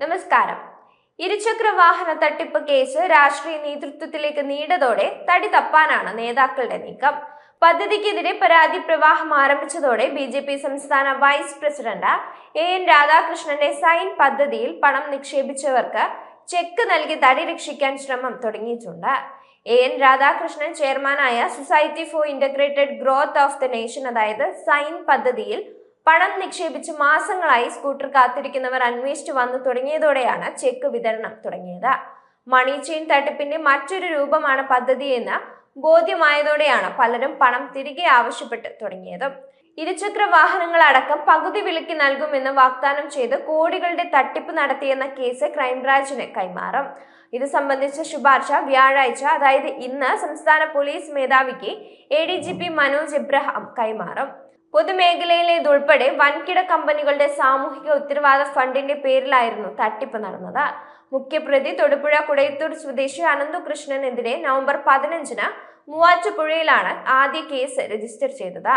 നമസ്കാരം. ഇരുചക്ര വാഹന തട്ടിപ്പ് കേസ് രാഷ്ട്രീയ നേതൃത്വത്തിലേക്ക് നീണ്ടതോടെ തടി തപ്പാനാണ് നേതാക്കളുടെ നീക്കം. പദ്ധതിക്കെതിരെ പരാതി പ്രവാഹം ആരംഭിച്ചതോടെ ബി ജെ പി സംസ്ഥാന വൈസ് പ്രസിഡന്റ് എ എൻ രാധാകൃഷ്ണന്റെ സൈൻ പദ്ധതിയിൽ പണം നിക്ഷേപിച്ചവർക്ക് ചെക്ക് നൽകി തടി രക്ഷിക്കാൻ ശ്രമം തുടങ്ങിയിട്ടുണ്ട്. എ എൻ രാധാകൃഷ്ണൻ ചെയർമാനായ society for integrated growth of the nation അതായത് സൈൻ പദ്ധതിയിൽ പണം നിക്ഷേപിച്ച് മാസങ്ങളായി സ്കൂട്ടർ കാത്തിരിക്കുന്നവർ അന്വേഷിച്ചു വന്നു തുടങ്ങിയതോടെയാണ് ചെക്ക് വിതരണം തുടങ്ങിയത്. മണി ചെയിൻ തട്ടിപ്പിന്റെ മറ്റൊരു രൂപമാണ് പദ്ധതിയെന്ന് ബോധ്യമായതോടെയാണ് പലരും പണം തിരികെ ആവശ്യപ്പെട്ട് തുടങ്ങിയത്. ഇരുചക്ര വാഹനങ്ങൾ അടക്കം പകുതി വിലയ്ക്ക് നൽകുമെന്ന് വാഗ്ദാനം ചെയ്ത് കോടികളുടെ തട്ടിപ്പ് നടത്തിയെന്ന കേസ് ക്രൈംബ്രാഞ്ചിന് കൈമാറും. ഇത് സംബന്ധിച്ച ശുപാർശ വ്യാഴാഴ്ച അതായത് ഇന്ന് സംസ്ഥാന പോലീസ് മേധാവിക്ക് എ മനോജ് എബ്രഹാം കൈമാറും. പൊതുമേഖലയിലേതുൾപ്പെടെ വൻകിട കമ്പനികളുടെ സാമൂഹിക ഉത്തരവാദ ഫണ്ടിന്റെ പേരിലായിരുന്നു തട്ടിപ്പ് നടന്നത്. മുഖ്യപ്രതി തൊടുപുഴ കുടയത്തൂർ സ്വദേശി അനന്തകൃഷ്ണനെതിരെ നവംബർ പതിനഞ്ചിന് മൂവാറ്റുപുഴയിലാണ് ആദ്യ കേസ് രജിസ്റ്റർ ചെയ്തത്.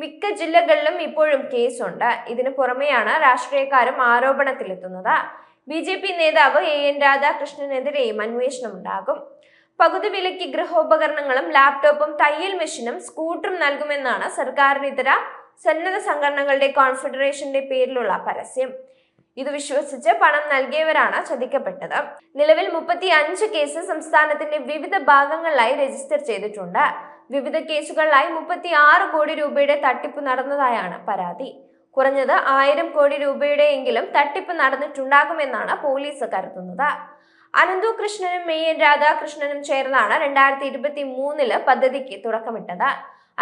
മിക്ക ജില്ലകളിലും ഇപ്പോഴും കേസുണ്ട്. ഇതിനു പുറമെയാണ് രാഷ്ട്രീയക്കാരും ആരോപണത്തിലെത്തുന്നത്. ബി ജെ പി നേതാവ് എ എൻ രാധാകൃഷ്ണനെതിരെയും അന്വേഷണം ഉണ്ടാകും. പകുതി വിലയ്ക്ക് ഗൃഹോപകരണങ്ങളും ലാപ്ടോപ്പും തയ്യൽ മെഷീനും സ്കൂട്ടറും നൽകുമെന്നാണ് സർക്കാരിനിതര സന്നദ്ധ സംഘടനകളുടെ കോൺഫെഡറേഷന്റെ പേരിലുള്ള പരസ്യം. ഇത് വിശ്വസിച്ച് പണം നൽകിയവരാണ് ചതിക്കപ്പെട്ടത്. നിലവിൽ മുപ്പത്തി അഞ്ച് കേസ് സംസ്ഥാനത്തിന്റെ വിവിധ ഭാഗങ്ങളിലായി രജിസ്റ്റർ ചെയ്തിട്ടുണ്ട്. വിവിധ കേസുകളിലായി മുപ്പത്തി ആറ് കോടി രൂപയുടെ തട്ടിപ്പ് നടന്നതായാണ് പരാതി. കുറഞ്ഞത് ആയിരം കോടി രൂപയുടെയെങ്കിലും തട്ടിപ്പ് നടന്നിട്ടുണ്ടാകുമെന്നാണ് പോലീസ് കരുതുന്നത്. അനന്തു കൃഷ്ണനും മെയ്യൻ രാധാകൃഷ്ണനും ചേർന്നാണ് രണ്ടായിരത്തി ഇരുപത്തി മൂന്നിൽ പദ്ധതിക്ക് തുടക്കമിട്ടത്.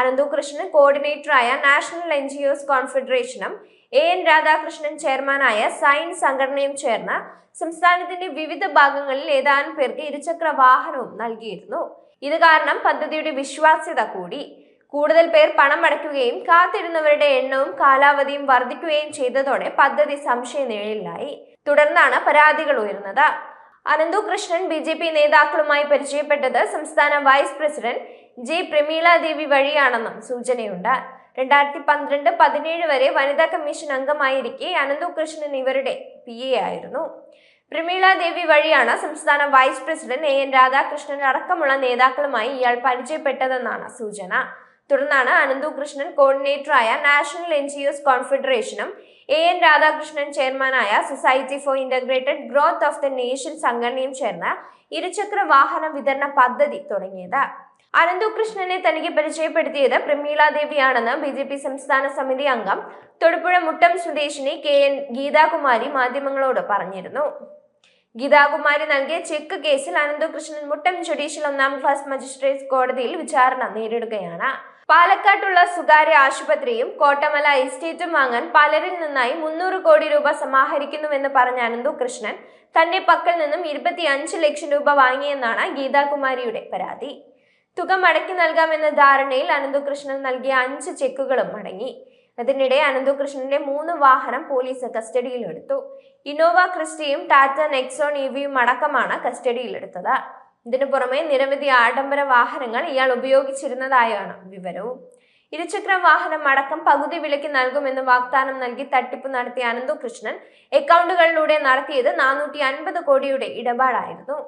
അനന്തു കൃഷ്ണൻ കോർഡിനേറ്ററായ നാഷണൽ എൻ ജി ഒസ് കോൺഫെഡറേഷനും എ എൻ രാധാകൃഷ്ണൻ ചെയർമാനായ സൈൻ സംഘടനയും ചേർന്ന് സംസ്ഥാനത്തിന്റെ വിവിധ ഭാഗങ്ങളിൽ ഏതാനും പേർക്ക് ഇരുചക്ര വാഹനവും നൽകിയിരുന്നു. ഇത് കാരണം പദ്ധതിയുടെ വിശ്വാസ്യത കൂടി. കൂടുതൽ പേർ പണം അടയ്ക്കുകയും കാത്തിരുന്നവരുടെ എണ്ണവും കാലാവധിയും വർദ്ധിക്കുകയും ചെയ്തതോടെ പദ്ധതി സംശയനിഴലിലായി. തുടർന്നാണ് പരാതികൾ ഉയർന്നത്. Ananthu Krishnan B J P നേതാക്കളുമായി പരിചയപ്പെട്ടത് സംസ്ഥാന vice president J Prameela Devi വഴിയാണെന്നും സൂചനയുണ്ട്. രണ്ടായിരത്തി പന്ത്രണ്ട് പതിനേഴ് വരെ വനിതാ കമ്മീഷൻ അംഗമായിരിക്കെ അനന്തു കൃഷ്ണൻ ഇവരുടെ പി എ ആയിരുന്നു. പ്രമീള ദേവി വഴിയാണ് സംസ്ഥാന vice president A N Radhakrishnan അടക്കമുള്ള നേതാക്കളുമായി ഇയാൾ പരിചയപ്പെട്ടതെന്നാണ് സൂചന. തുടർന്നാണ് അനന്തു കൃഷ്ണൻ കോർഡിനേറ്ററായ നാഷണൽ എൻ ജി ഒസ് കോൺഫെഡറേഷനും എ എൻ രാധാകൃഷ്ണൻ ചെയർമാനായ society for integrated growth of the nation സംഘടനയും ചേർന്ന് ഇരുചക്ര വാഹന വിതരണ പദ്ധതി തുടങ്ങിയത്. അനന്തു കൃഷ്ണനെ തനിക്ക് പരിചയപ്പെടുത്തിയത് പ്രമീള ദേവിയാണെന്ന് ബി ജെ പി സംസ്ഥാന സമിതി അംഗം തൊടുപുഴ മുട്ടം സ്വദേശിനി കെ എൻ ഗീതാകുമാരി മാധ്യമങ്ങളോട് പറഞ്ഞിരുന്നു. ഗീതാകുമാരി നൽകിയ ചെക്ക് കേസിൽ അനന്തകൃഷ്ണൻ മുട്ടം ജുഡീഷ്യൽ ഒന്നാം ക്ലാസ് മജിസ്ട്രേറ്റ് കോടതിയിൽ വിചാരണ നേരിടുകയാണ്. പാലക്കാട്ടുള്ള സ്വകാര്യ ആശുപത്രിയും കോട്ടമല എസ്റ്റേറ്റും വാങ്ങാൻ പലരിൽ നിന്നായി മുന്നൂറ് കോടി രൂപ സമാഹരിക്കുന്നുവെന്ന് പറഞ്ഞ അനന്തകൃഷ്ണൻ തന്റെ പക്കൽ നിന്നും ഇരുപത്തി അഞ്ച് ലക്ഷം രൂപ വാങ്ങിയെന്നാണ് ഗീതാകുമാരിയുടെ പരാതി. തുക മടക്കി നൽകാമെന്ന ധാരണയിൽ അനന്തകൃഷ്ണൻ നൽകിയ അഞ്ച് ചെക്കുകളും മടങ്ങി. അതിനിടെ അനന്തകൃഷ്ണന്റെ മൂന്ന് വാഹനം പോലീസ് കസ്റ്റഡിയിലെടുത്തു ഇന്നോവ ക്രിസ്റ്റിയും ടാറ്റ നെക്സോൺ ഇവിയും അടക്കമാണ് കസ്റ്റഡിയിലെടുത്തത് ഇതിനു പുറമെ നിരവധി ആഡംബര വാഹനങ്ങൾ ഇയാൾ ഉപയോഗിച്ചിരുന്നതായാണ് വിവരവും. ഇരുചക്ര വാഹനം അടക്കം പകുതി വിലയ്ക്ക് നൽകുമെന്ന് വാഗ്ദാനം നൽകി തട്ടിപ്പ് നടത്തിയ അനന്തുകൃഷ്ണൻ അക്കൗണ്ടുകളിലൂടെ നടത്തിയത് നാനൂറ്റി അൻപത് കോടിയുടെ ഇടപാടായിരുന്നു.